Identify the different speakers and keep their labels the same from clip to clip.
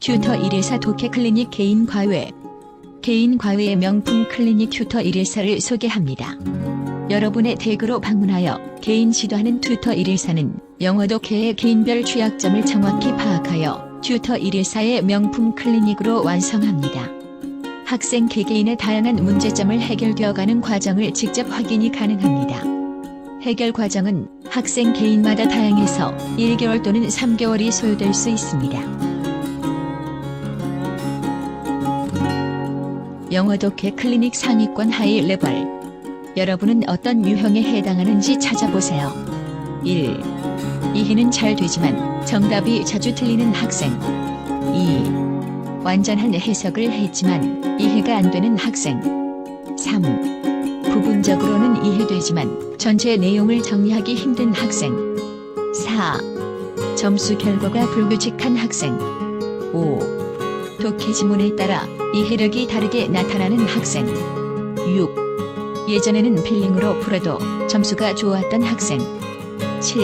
Speaker 1: 튜터 114 독해 클리닉 개인 과외 개인 과외의 명품 클리닉 튜터 114를 소개합니다. 여러분의 댁으로 방문하여 개인 지도하는 튜터 114는 영어 독해의 개인별 취약점을 정확히 파악하여 튜터 114의 명품 클리닉으로 완성합니다. 학생 개개인의 다양한 문제점을 해결되어가는 과정을 직접 확인이 가능합니다. 해결 과정은 학생 개인마다 다양해서 1개월 또는 3개월이 소요될 수 있습니다. 영어 독해 클리닉 상위권 하이 레벨. 여러분은 어떤 유형에 해당하는지 찾아보세요. 1. 이해는 잘 되지만 정답이 자주 틀리는 학생. 2. 완전한 해석을 했지만 이해가 안 되는 학생. 3. 부분적으로는 이해되지만 전체 내용을 정리하기 힘든 학생. 4. 점수 결과가 불규칙한 학생. 5. 독해 지문에 따라 이 해력이 다르게 나타나는 학생. 6. 예전에는 필링으로 풀어도 점수가 좋았던 학생. 7.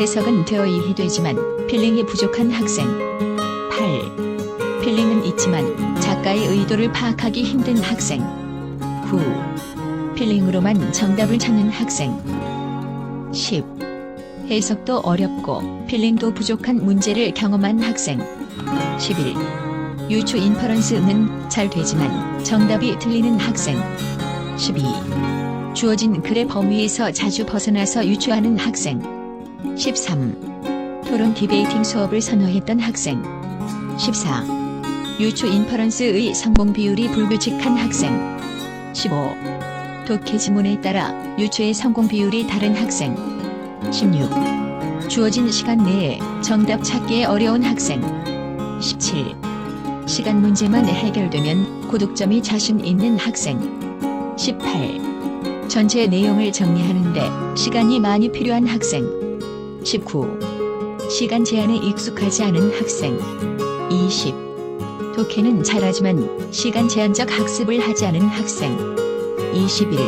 Speaker 1: 해석은 되어 이해되지만 필링이 부족한 학생. 8. 필링은 있지만 작가의 의도를 파악하기 힘든 학생. 9. 필링으로만 정답을 찾는 학생. 10. 해석도 어렵고 필링도 부족한 문제를 경험한 학생. 11. 유추 인퍼런스는 잘 되지만 정답이 틀리는 학생. 12. 주어진 글의 범위에서 자주 벗어나서 유추하는 학생. 13. 토론 디베이팅 수업을 선호했던 학생. 14. 유추 인퍼런스의 성공 비율이 불규칙한 학생. 15. 독해 지문에 따라 유추의 성공 비율이 다른 학생. 16. 주어진 시간 내에 정답 찾기에 어려운 학생. 17. 시간 문제만 해결되면 고득점이 자신 있는 학생. 18. 전체 내용을 정리하는데 시간이 많이 필요한 학생. 19. 시간 제한에 익숙하지 않은 학생. 20. 독해는 잘하지만 시간 제한적 학습을 하지 않은 학생. 21.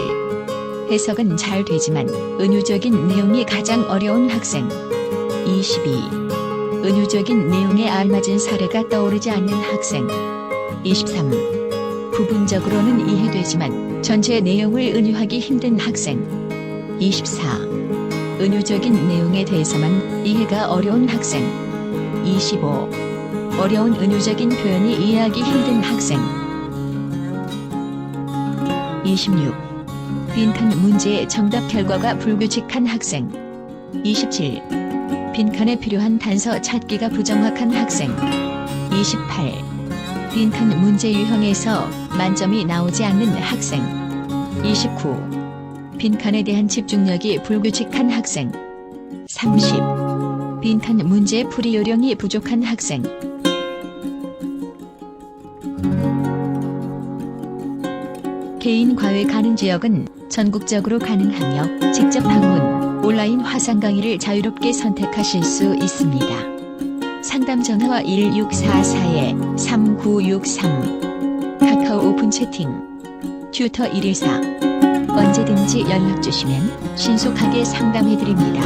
Speaker 1: 해석은 잘 되지만 은유적인 내용이 가장 어려운 학생. 22. 은유적인 내용에 알맞은 사례가 떠오르지 않는 학생. 23. 부분적으로는 이해되지만 전체 내용을 은유하기 힘든 학생. 24. 은유적인 내용에 대해서만 이해가 어려운 학생. 25. 어려운 은유적인 표현이 이해하기 힘든 학생. 26. 빈칸 문제의 정답 결과가 불규칙한 학생. 27. 빈칸에 필요한 단서 찾기가 부정확한 학생. 28. 빈칸 문제 유형에서 만점이 나오지 않는 학생. 29. 빈칸에 대한 집중력이 불규칙한 학생. 30. 빈칸 문제 풀이 요령이 부족한 학생. 개인 과외 가능 지역은 전국적으로 가능하며 직접 방문, 온라인 화상 강의를 자유롭게 선택하실 수 있습니다. 상담 전화와 1644-3963 카카오 오픈 채팅 튜터 114 언제든지 연락 주시면 신속하게 상담해 드립니다.